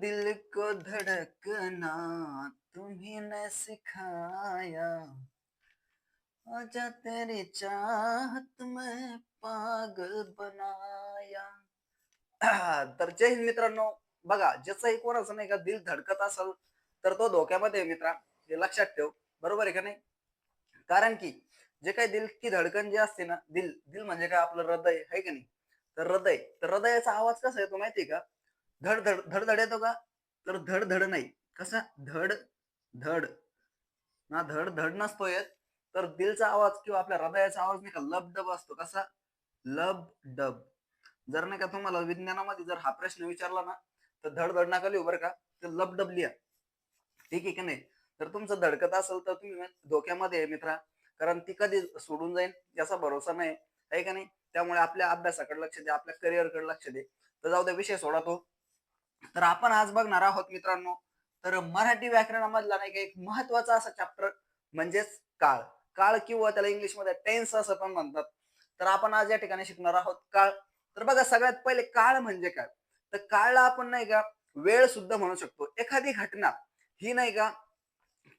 दिल को धड़कना तुम्ही ने सिखाया। आजा तेरी चाहत में पागल बनाया। तर जय हिंद मित्रांनो बघा ज्याचंही कोणाचं नाही का दिल धडकत असेल तर तो धोक्यामध्ये मित्रा हे लक्षात ठेव बरोबर आहे का नाही? कारण की जे काही दिल की धडकन जे असते ना दिल दिल म्हणजे काय आपलं हृदय आहे का नाही? तर हृदय तर हृदयाचा आवाज कसा येतो माहितीये का? धड धड धड धड येतो का? तर धड धड नाही. कसा? धड धड. ना धड धड नसतो येत तर दिलचा आवाज किंवा आपल्या हृदयाचा आवाज नाही का लब डब असतो. कसा? लब डब जर नाही का तुम्हाला विज्ञानामध्ये जर हा प्रश्न विचारला ना तर धड धड नका लिहू बरं का. तर लब डब लिहा. ठीक आहे की नाही? तर तुमचं धडकत असेल तर तुम्ही धोक्यामध्ये आहे मित्रा. कारण ती कधी सोडून जाईल याचा भरोसा नाही. आहे का नाही? त्यामुळे आपल्या अभ्यासाकडे लक्ष दे आपल्या करिअरकडे लक्ष दे तर जाऊ द्या विषय सोडा तो. तर आपण आज बघणार आहोत मित्रांनो तर मराठी व्याकरणामधला नाही का एक महत्त्वाचा असा चॅप्टर म्हणजेच काळ. काळ किंवा त्याला इंग्लिशमध्ये टेन्स असं पण म्हणतात. तर आपण आज या ठिकाणी शिकणार आहोत काळ. तर बघा सगळ्यात पहिले काळ म्हणजे काय? तर काळला आपण नाही का वेळ सुद्धा म्हणू शकतो. एखादी घटना ही नाही का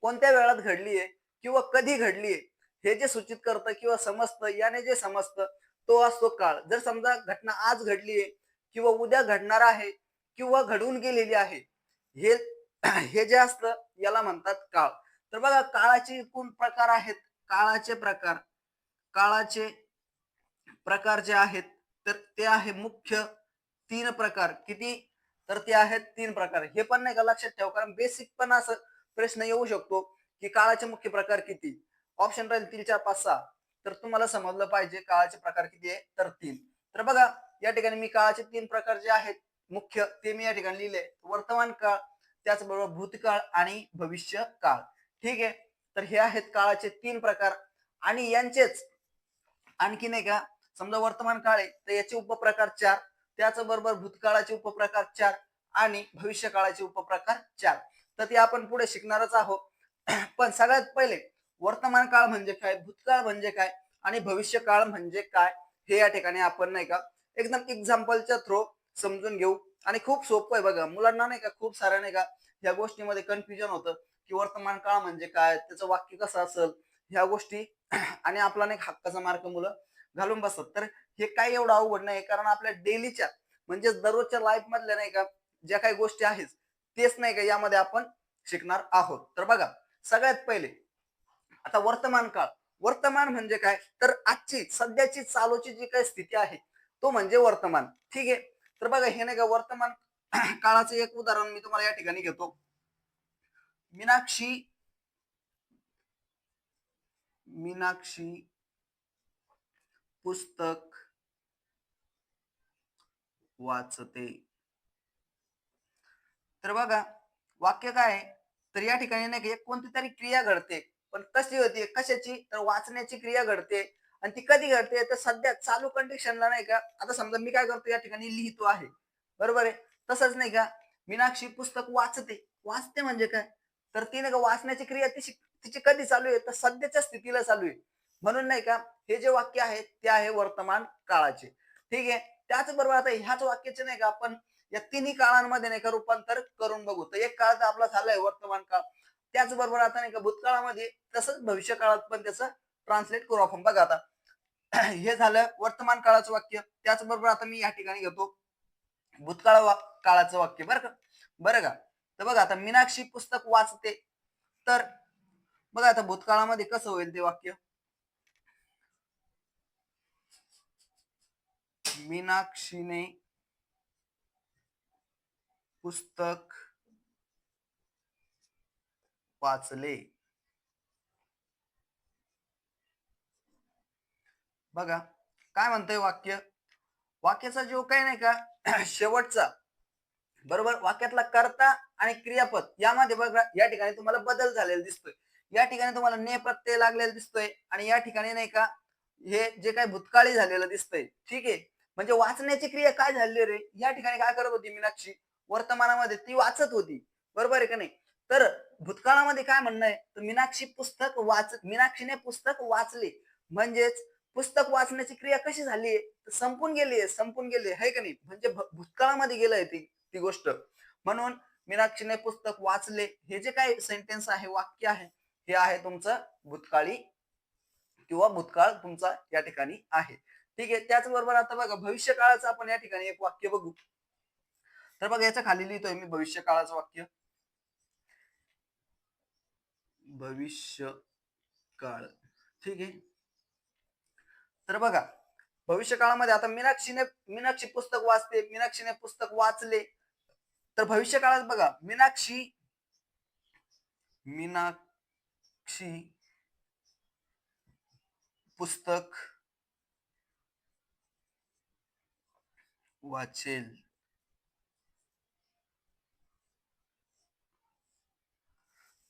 कोणत्या वेळात घडली आहे किंवा कधी घडली आहे हे जे सूचित करतं किंवा समजतं याने जे समजतं तो असतो काळ. जर समजा घटना आज घडली आहे किंवा उद्या घडणार आहे किंवा घडून गेलेली आहे. हे हे जे असतं याला म्हणतात काळ. तर बघा काळाचे एकूण प्रकार आहेत. काळाचे प्रकार काळाचे प्रकार जे आहेत तर ते आहे मुख्य तीन प्रकार. किती? तर ते आहेत तीन प्रकार. हे पण नाही का लक्षात ठेव कारण बेसिक पण असं प्रश्न येऊ शकतो की काळाचे मुख्य प्रकार किती? ऑप्शन राहील तीन चार पाच सहा. तर तुम्हाला समजलं पाहिजे काळाचे प्रकार किती आहे? तर तीन. तर बघा या ठिकाणी मी काळाचे तीन प्रकार जे आहेत मुख्य ते मी या ठिकाणी लिहिले वर्तमान काळ त्याचबरोबर भूतकाळ आणि भविष्य काळ. ठीक आहे? तर हे आहेत काळाचे तीन प्रकार आणि यांचेच आणखी नाही का? समजा वर्तमान काळ आहे तर याचे उपप्रकार चार त्याचबरोबर भूतकाळाचे उपप्रकार चार आणि भविष्य काळाचे उपप्रकार चार. तर ते आपण पुढे शिकणारच आहोत. पण सगळ्यात पहिले वर्तमान काळ म्हणजे काय? भूतकाळ म्हणजे काय? आणि भविष्य काळ म्हणजे काय? हे या ठिकाणी आपण नाही का? एकदम एक्झाम्पलच्या थ्रू समजून घेऊ. आणि खूप सोपं आहे बघा. मुलांना नाही का खूप साऱ्या नाही का ह्या गोष्टीमध्ये कन्फ्युजन होतं की वर्तमान काळ म्हणजे काय त्याचं वाक्य कसं असेल ह्या गोष्टी आणि आपला नाही हक्काचा मार्क मुलं घालून बसतात. तर हे काही एवढं अवघड नाही कारण आपल्या डेलीच्या म्हणजे दररोजच्या लाईफ मधल्या नाही का ज्या काही गोष्टी आहेत तेच नाही का यामध्ये आपण शिकणार आहोत. तर बघा सगळ्यात पहिले आता वर्तमान काळ. वर्तमान म्हणजे काय? तर आजची सध्याची चालूची जी काही स्थिती आहे तो म्हणजे वर्तमान. ठीक आहे? तर बघा हे नाही का वर्तमान काळाचं एक उदाहरण मी तुम्हाला या ठिकाणी घेतो. मीनाक्षी मीनाक्षी पुस्तक वाचते. तर बघा वाक्य काय आहे? तर या ठिकाणी नाही का एक कोणती तरी क्रिया घडते. पण कशी होती कशाची? तर वाचण्याची क्रिया घडते. आणि ती कधी घडते तर सध्या चालू कंडिशनला नाही का आता समजा मी काय करतो या ठिकाणी लिहितो आहे. बरोबर आहे? तसंच नाही का मीनाक्षी पुस्तक वाचते. वाचते म्हणजे काय? तर ती नाही का वाचण्याची क्रिया तिची तिची कधी चालू आहे? तर सध्याच्या स्थितीला चालू आहे. म्हणून नाही का हे जे वाक्य आहे ते आहे वर्तमान काळाचे. ठीक आहे? त्याचबरोबर आता ह्याच वाक्याचे नाही का आपण या तिन्ही काळांमध्ये नाही का रूपांतर करून बघू. तर एक काळ तर आपला झालाय वर्तमान काळ. त्याचबरोबर आता नाही का भूतकाळामध्ये तसंच भविष्य काळात पण त्याचं ट्रान्सलेट करू आपण. बघा आता. हे झालं वर्तमान काळाचं वाक्य. त्याचबरोबर आता मी या ठिकाणी घेतो भूतकाळ वा काळाचं वाक्य बरं का? बरं का? तर बघा आता मीनाक्षी पुस्तक वाचते. तर बघा आता भूतकाळामध्ये कसं होईल ते वाक्य? मीनाक्षीने पुस्तक वाचले. बघा काय म्हणतंय वाक्य? वाक्याचा जो काही नाही का? शेवटचा. बरोबर? वाक्यातला कर्ता आणि क्रियापद यामध्ये बघा या ठिकाणी तुम्हाला बदल झालेला दिसतोय. या ठिकाणी तुम्हाला ने प्रत्यय लागलेला दिसतोय आणि या ठिकाणी नाही का हे जे काही भूतकाळी झालेलं दिसतंय. ठीक आहे? म्हणजे वाचण्याची क्रिया काय झाली रे? या ठिकाणी काय करत होती मीनाक्षी? वर्तमानामध्ये ती वाचत होती. बरोबर आहे का नाही? तर भूतकाळामध्ये काय म्हणणं आहे? तर मीनाक्षी पुस्तक वाच मीनाक्षीने पुस्तक वाचले. म्हणजेच पुस्तक वाचण्याची क्रिया कशी झाली? आहे संपून गेली आहे संपून गेली आहे. का नाही? म्हणजे भूतकाळामध्ये गेलंय ती ती गोष्ट. म्हणून मीनाक्षीने पुस्तक वाचले. हे जे काही सेंटेन्स आहे वाक्य आहे हे आहे तुमचं भूतकाळी किंवा भूतकाळ तुमचा या ठिकाणी आहे. ठीक आहे? त्याचबरोबर आता बघा भविष्य काळाचं आपण या ठिकाणी एक वाक्य बघू. तर बघा याच्या खाली लिहितोय मी भविष्य काळाचं वाक्य. भविष्य काळ ठीक आहे? तर बघा भविष्य काळामध्ये आता मीनाक्षीने मीनाक्षी पुस्तक वाचते मीनाक्षीने पुस्तक वाचले. तर भविष्य काळात बघा मीनाक्षी मीनाक्षी पुस्तक वाचेल.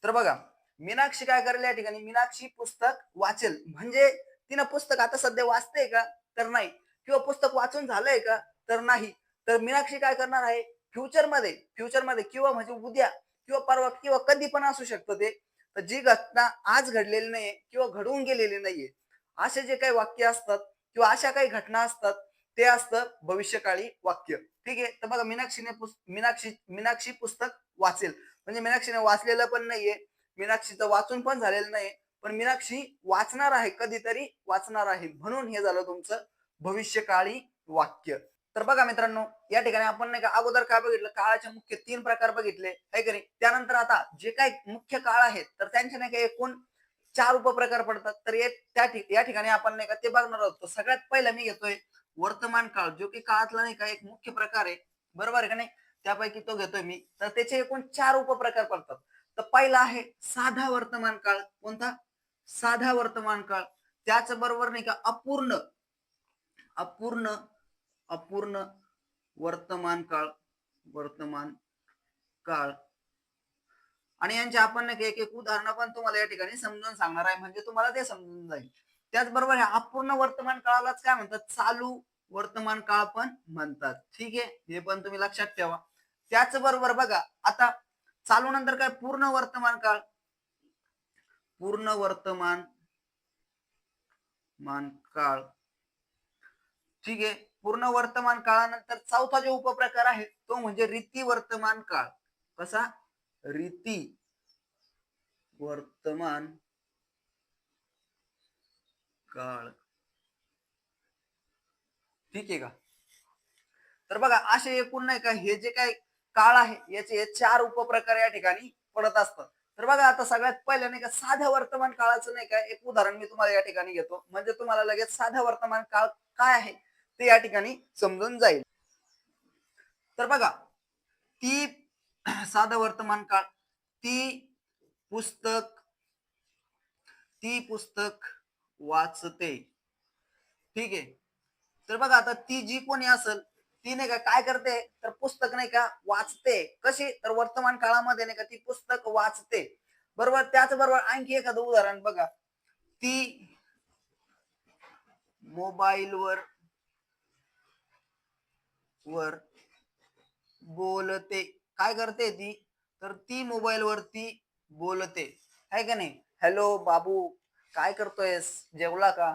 तर बघा मीनाक्षी काय करेल या ठिकाणी? मीनाक्षी पुस्तक वाचेल. म्हणजे तिनं पुस्तक आता सध्या वाचते का? तर नाही. किंवा पुस्तक वाचून झालंय का? तर नाही. तर मीनाक्षी काय करणार आहे? फ्युचरमध्ये फ्युचरमध्ये किंवा म्हणजे उद्या किंवा परवा किंवा कधी पण असू शकतं ते. तर जी घटना आज घडलेली नाहीये किंवा घडवून गेलेली नाहीये असे जे काही वाक्य असतात किंवा अशा काही घटना असतात ते असतं भविष्यकाळी वाक्य. ठीक आहे? तर बघा मीनाक्षीने मीनाक्षी मीनाक्षी पुस्तक वाचेल. म्हणजे मीनाक्षीने वाचलेलं पण नाहीये. मीनाक्षीचं वाचून पण झालेलं नाही पण मीनाक्षी वाचणार आहे कधीतरी वाचणार आहे. म्हणून हे झालं तुमचं भविष्यकाळी वाक्य. तर बघा मित्रांनो या ठिकाणी आपण नाही का अगोदर काय बघितलं? काळाचे मुख्य तीन प्रकार बघितले काय की नाही? त्यानंतर आता जे काही मुख्य काळ आहेत तर त्यांचे नाही का एकूण चार उपप्रकार पडतात. तर त्या या ठिकाणी आपण नाही का ते बघणार आहोत. सगळ्यात पहिला मी घेतोय वर्तमान काळ जो की काळातला नाही का एक मुख्य प्रकार आहे. बरोबर आहे का नाही? त्यापैकी तो घेतोय मी. तर त्याचे एकूण चार उपप्रकार पडतात. तर पहिला आहे साधा वर्तमान काळ. कोणता? साधा वर्तमान काळ. त्याच बरोबर नाही का अपूर्ण अपूर्ण अपूर्ण वर्तमान काळ वर्तमान काळ. आणि यांचे आपण एक एक उदाहरण पण तुम्हाला या ठिकाणी समजून सांगणार आहे. म्हणजे तुम्हाला ते समजून जाईल. त्याचबरोबर ह्या अपूर्ण वर्तमान काळालाच काय म्हणतात? चालू वर्तमान काळ पण म्हणतात. ठीक आहे? हे पण तुम्ही लक्षात ठेवा. त्याचबरोबर बघा आता चालू नंतर काय? पूर्ण वर्तमान काळ. पूर्ण वर्तमान मान काळ. ठीक आहे. पूर्ण वर्तमान काळानंतर चौथा जो उपप्रकार आहे तो म्हणजे रीती वर्तमान काळ. कसा? रीती वर्तमान काळ. ठीक आहे का? तर बघा असे एकूण नाही का हे जे काय काळ आहे याचे चार उपप्रकार या ठिकाणी पडत असतात. तर बघा आता सगळ्यात पहिलं नाही का साध्या वर्तमान काळाचं नाही का एक उदाहरण मी तुम्हाला या ठिकाणी घेतो. म्हणजे तुम्हाला लगेच साध्या वर्तमान काळ काय आहे ते या ठिकाणी समजून जाईल. तर बघा ती साधा वर्तमान काळ ती पुस्तक ती पुस्तक वाचते. ठीक आहे? तर बघा आता ती जी कोणी असेल ती नाही का काय करते? तर पुस्तक नाही का वाचते. कशी? तर वर्तमान काळामध्ये नाही का ती पुस्तक वाचते. बरोबर? त्याचबरोबर आणखी एखादं उदाहरण बघा. ती मोबाईलवर वर बोलते. काय करते ती? तर ती मोबाईल वरती बोलते. आहे का नाही? हॅलो बाबू काय करतोयस? जेवला का?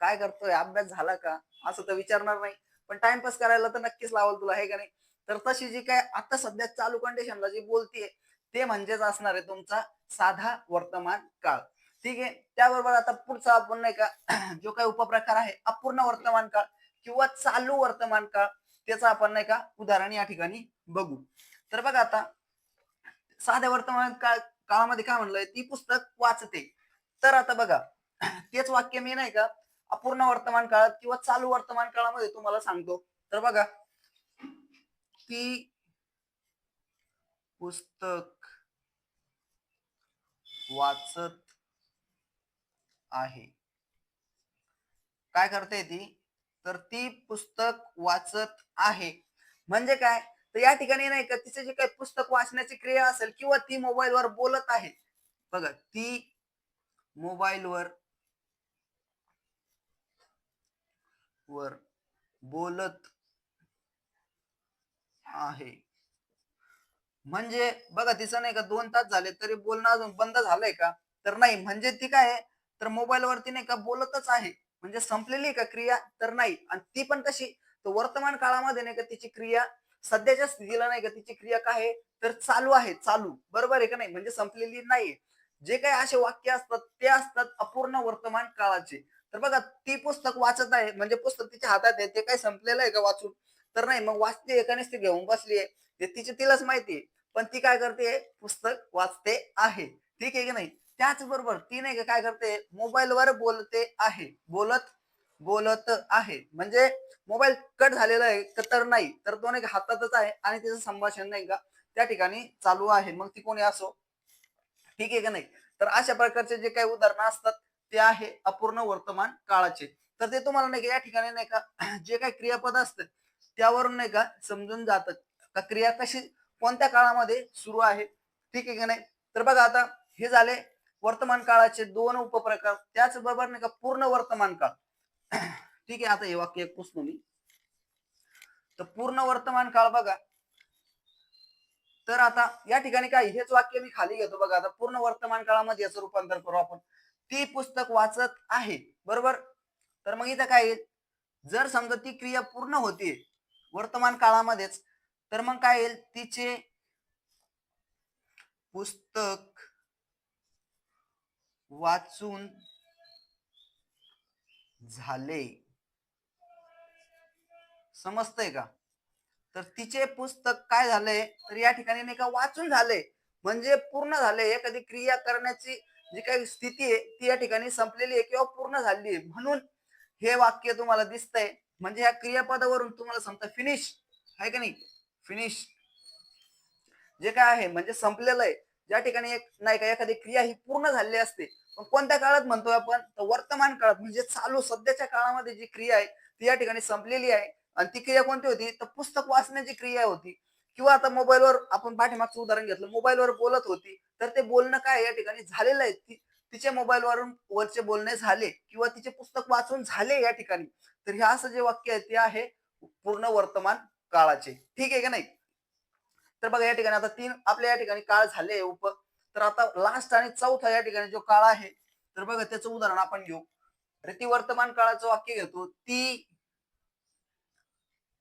काय करतोय? अभ्यास झाला का? असं तर विचारणार नाही. पण टाइमपास करायला तर नक्कीच लावल तुला हे का नाही? तर तशी जी काय आता सध्या चालू कंडिशनला जी बोलतीये ते म्हणजेच असणार आहे तुमचा साधा वर्तमान काळ. ठीक आहे? त्याबरोबर आता पुढचा आपण नाही का जो काही उपप्रकार आहे अपूर्ण वर्तमान काळ किंवा चालू वर्तमान काळ त्याचं आपण नाही का उदाहरण या ठिकाणी बघू. तर बघा आता साध्या वर्तमान काळ काळामध्ये काय म्हणलंय? ती पुस्तक वाचते. तर आता बघा तेच वाक्य मी नाही का अपूर्ण वर्तमान काळात किंवा चालू वर्तमान काळामध्ये तुम्हाला सांगतो. तर बघा ती पुस्तक वाचत आहे. काय करते ती? तर ती पुस्तक वाचत आहे. म्हणजे काय? तर या ठिकाणी नाही का तिचे जे काही पुस्तक वाचण्याची क्रिया असेल किंवा ती मोबाईलवर बोलत आहे. बघा ती मोबाईलवर वर बोलत आहे. म्हणजे बघा तिचं नाही का दोन तास झाले तरी बोलणं अजून बंद झालंय का? तर नाही म्हणजे ती काय तर मोबाईल वरती नाही का बोलतच आहे. म्हणजे संपलेली का क्रिया? तर नाही. आणि ती पण कशी तर वर्तमान काळामध्ये नाही का तिची क्रिया सध्याच्या स्थितीला नाही का तिची क्रिया काय आहे? तर चालू आहे चालू. बरोबर आहे का नाही? म्हणजे संपलेली नाहीये. जे काही असे वाक्य असतात ते असतात अपूर्ण वर्तमान काळाचे. तर बघा ती पुस्तक वाचत आहे म्हणजे पुस्तक तिच्या हातात आहे ते काही संपलेलं आहे का वाचून? तर नाही मग वाचते एकानेच ती घेऊन बसली आहे. ते तिची तिलाच माहिती आहे. पण ती काय करते पुस्तक वाचते आहे. ठीक आहे की नाही? त्याचबरोबर ती नाही का काय करते मोबाईलवर बोलते आहे. बोलत बोलत आहे. म्हणजे मोबाईल कट झालेला आहे तर नाही. तर तो नाही हातातच आहे आणि तिचं संभाषण नाही का त्या ठिकाणी चालू आहे. मग ती कोणी असो? ठीक आहे का नाही? तर अशा प्रकारचे जे काही उदाहरणं असतात ते आहे अपूर्ण वर्तमान काळाचे. तर ते तुम्हाला नाही का या ठिकाणी नाही का जे काही क्रियापद असतं त्यावरून नाही का समजून जातं का क्रिया कशी कोणत्या काळामध्ये सुरू आहे ठीक आहे का नाही? तर बघा आता हे झाले वर्तमान काळाचे दोन उपप्रकार. त्याचबरोबर नाही का पूर्ण वर्तमान काळ. ठीक आहे आता हे वाक्य एक पुसतो मी. तर पूर्ण वर्तमान काळ बघा. तर आता या ठिकाणी काय हेच वाक्य मी खाली घेतो बघा. आता पूर्ण वर्तमान काळामध्ये याचं रूपांतर करू आपण. ती पुस्तक वाचत आहे. बरोबर? तर मग इथं काय येईल? जर समजा ती क्रिया पूर्ण होते वर्तमान काळामध्येच तर मग काय येईल? तिचे पुस्तक वाचून झाले. समजतंय का? तर तिचे पुस्तक काय झालंय तर या ठिकाणी नाही का वाचून झाले. म्हणजे पूर्ण झाले. एखादी क्रिया करण्याची जी काही स्थिती आहे ती या ठिकाणी संपलेली आहे किंवा पूर्ण झालेली आहे. म्हणून हे वाक्य तुम्हाला दिसतंय. म्हणजे या क्रियापदावरून तुम्हाला समजा फिनिश आहे का नाही? फिनिश जे काय आहे म्हणजे संपलेलं आहे. ज्या ठिकाणी एक नाही का एखादी क्रिया ही पूर्ण झालेली असते. पण कोणत्या काळात म्हणतोय आपण? तर वर्तमान काळात म्हणजे चालू सध्याच्या काळामध्ये जी क्रिया आहे ती या ठिकाणी संपलेली आहे. आणि ती क्रिया कोणती होती? तर पुस्तक वाचण्याची क्रिया होती. किंवा आता मोबाईलवर आपण पाठीमागचं उदाहरण घेतलं मोबाईलवर बोलत होती तर ते बोलणं काय या ठिकाणी झालेलं आहे. तिच्या मोबाईलवरून वरचे बोलणे झाले किंवा तिचे पुस्तक वाचून झाले या ठिकाणी. तर हे असं जे वाक्य आहे ते आहे पूर्ण वर्तमान काळाचे. ठीक आहे का नाही? तर बघा या ठिकाणी आता तीन आपल्या या ठिकाणी काळ झाले उप. तर आता लास्ट आणि चौथा या ठिकाणी जो काळ आहे तर बघा त्याचं उदाहरण आपण घेऊ. रीती वर्तमान काळाचं वाक्य घेतो. ती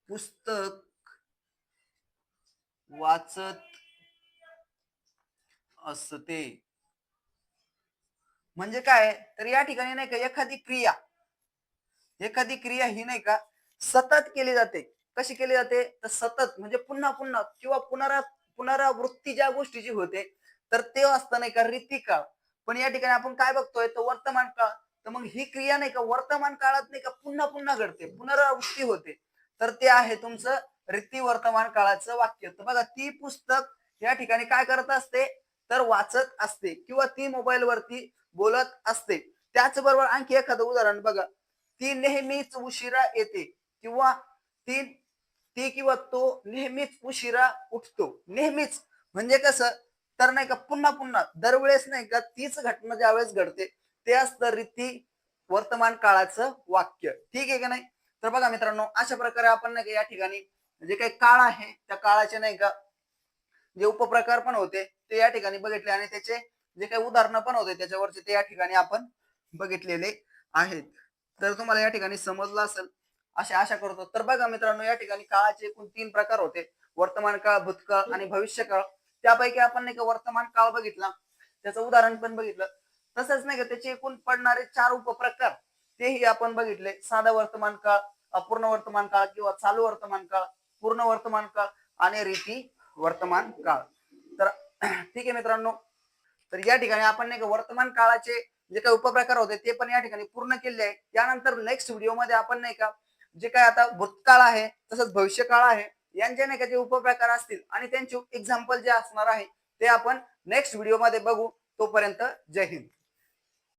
पुस्तक वाचत असते. म्हणजे काय? तर या ठिकाणी नाही का एखादी क्रिया एखादी क्रिया ही नाही का सतत केली जाते. कशी केली जाते? तर सतत म्हणजे पुन्हा पुन्हा किंवा पुनरा पुनरावृत्ती ज्या गोष्टीची होते तर ते असतं नाही का रीती काळ. पण या ठिकाणी आपण काय बघतोय? तर वर्तमान काळ. तर मग ही क्रिया नाही का वर्तमान काळात नाही का पुन्हा पुन्हा घडते पुनरावृत्ती होते. तर ते आहे तुमचं रीती वर्तमान काळाचं वाक्य. तर बघा ती पुस्तक या ठिकाणी काय करत असते? तर वाचत असते किंवा ती मोबाईल वरती बोलत असते. त्याचबरोबर आणखी एखादं उदाहरण बघा. ती नेहमीच उशिरा येते किंवा ती ती किंवा तो नेहमीच उशिरा उठतो. नेहमीच. म्हणजे कसं? तर नाही का पुन्हा पुन्हा दरवेळेस नाही का तीच घटना ज्यावेळेस घडते ते असतं रीती वर्तमान काळाचं वाक्य. ठीक आहे का नाही? तर बघा मित्रांनो अशा प्रकारे आपण नाही का या ठिकाणी जे काही काळ आहे त्या काळाचे नाही का? जे उपप्रकार पण होते ते या ठिकाणी बघितले आणि त्याचे जे काही उदाहरणं पण होते त्याच्यावरचे ते या ठिकाणी आपण बघितलेले आहेत. तर तुम्हाला या ठिकाणी समजलं असेल अशा आशा करतो. तर बघा मित्रांनो या ठिकाणी काळाचे एकूण तीन प्रकार होते. वर्तमान काळ भूतकाळ आणि भविष्य काळ त्यापैकी आपण नाही का वर्तमान काळ बघितला. त्याचं उदाहरण पण बघितलं. तसंच नाही का त्याचे एकूण पडणारे चार उपप्रकार तेही आपण बघितले. साधा वर्तमान काळ अपूर्ण वर्तमान काळ किंवा चालू वर्तमान काळ. पूर्ण वर्तमान काळ आणि रीती वर्तमान काळ. तर ठीक आहे मित्रांनो. तर या ठिकाणी आपण नाही का वर्तमान काळाचे जे काही उपप्रकार होते ते पण या ठिकाणी पूर्ण केले आहे. यानंतर नेक्स्ट व्हिडिओमध्ये आपण नाही का जे काय आता भूतकाळ आहे तसंच भविष्यकाळ आहे यांचे नाही का जे उपप्रकार असतील आणि त्यांचे एक्झाम्पल जे असणार आहे ते आपण नेक्स्ट व्हिडिओमध्ये बघू. तोपर्यंत जय हिंद.